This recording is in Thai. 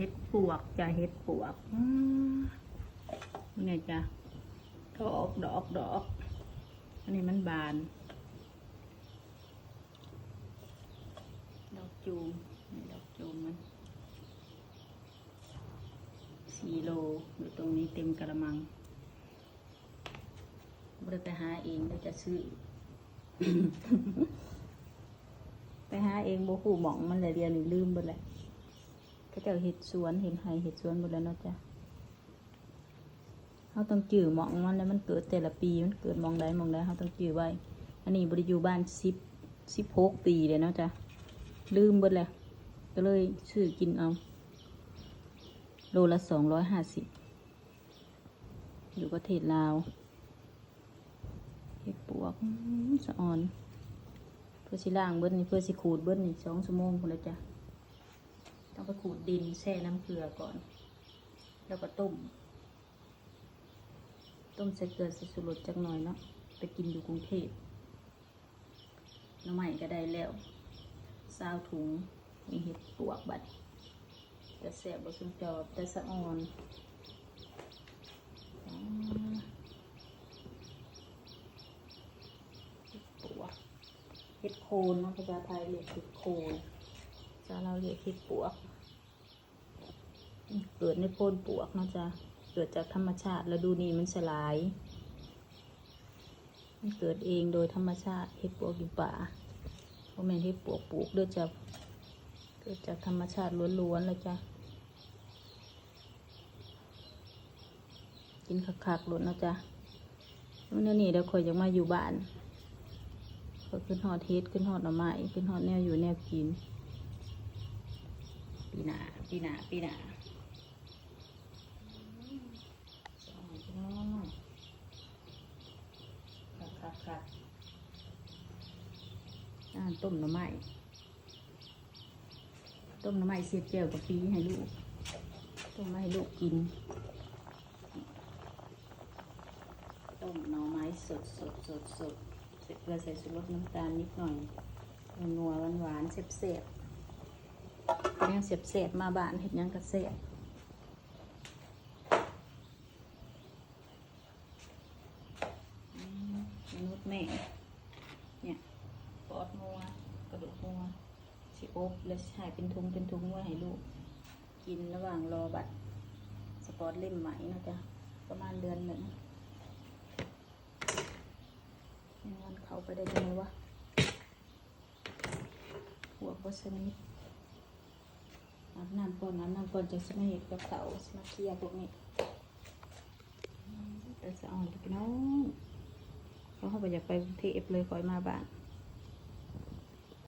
เห็ดปวกจ้ะเห็ดปวกอืมเนี่ยจ้ะดอกดอกดอก อันนี้มันบาน ดอกจูมนี่ดอกจูมมันสี่โลอยู่ตรงนี้เต็มกระมังบ่ได้ไปหาเองเดี๋ยวจะซื้อ ไปหาเองโบหูหมองมันเลยเดียวนี่ลืมหมดเลย ก็จะเห็ดสวนเห็นไฮเห็ดสวนหมดแล้วเนาะจ้ะเขาต้องจื่อหมองมันแล้วมันเกิดแต่ละปีมันเกิดหมองใดหมองใดเขาต้องจื่อไว้ อันนี้บริอยู่บ้านสิบสิบหกปีเลยเนาะจ้ะลืมหมดเลยก็เลยซื้อกินเอาโลละสองร้อยห้าสิบอยู่ประเทศลาวเห็ดปวกสะออน เพื่อสิล่างเบิ้นี่เพื่อสิขูดเบิ้นี่สองชั่วโมงคนละจ้ะ ต้องไปขูดดินแช่น้ำเกลือก่อน แล้วก็ต้ม ต้มใส่เกลือใส่สุรสจักหน่อยเนาะไปกินอยู่กรุงเทพน้ำใหม่ก็ได้แล้วซาวถุงมีเห็ดปวกบัดแต่แสบบสุนจอบแต่สะออนเห็ดปวกเห็ดโคนนะภาษาไทยเรียกเห็ดโคนภาษาเราเรียกเห็ดปวก เกิดในโคนปวกเนาะจ๊ะเกิดจากธรรมชาติแล้วดูนี่มันสลาย มันเกิดเองโดยธรรมชาติเห็ดปวกอยู่ป่าเพราะแม่นเห็ดปวกปลูกด้วยจะเกิดจากธรรมชาติล้วนๆเลยจ้ะกินคักๆล้วนนะจ๊ะวันนี้เดี๋ยวคอยจะมาอยู่บ้านก็ขึ้นหอดเทสขึ้นหอดหน่อไม้ขึ้นหอดแนวอยู่แนวกิน ปีหนาปีหนาปีหนาสองพี่น้อง ครับอ่าต้มหน่อไม้ต้มหน่อไม้เสียบเจียวกับปีให้ลูก ต้มมาให้ลูกกิน ต้มหน่อไม้สดสดสดสดใส่เกลือใส่สุรสน้ำตาลนิดหน่อยนัวหวานหวานๆเสียบเสียบๆเป็นยังเสียบเสียบๆมาบ้านเห็ดยังกระเสียบอืมมนุษย์แม่ เนี่ยปอดงัวกระดูกงัว สิอบแล้วหายเป็นทุงเป็นทุงไว้ให้ลูก กินระหว่างรอบัตรสปอร์ตเล่มใหม่นะจ๊ะประมาณเดือนหนึ่งยังวันเขาไปได้ยังไงวะหัวก็สนิทอาบน้ำก่อนอาบน้ำก่อนจะสนิทกับเขาสมาเคลียพวกนี้แต่สะอ่อนพี่น้องเขาเขาไปอยากไปกรุงเทพเลยคอยมาบ้าน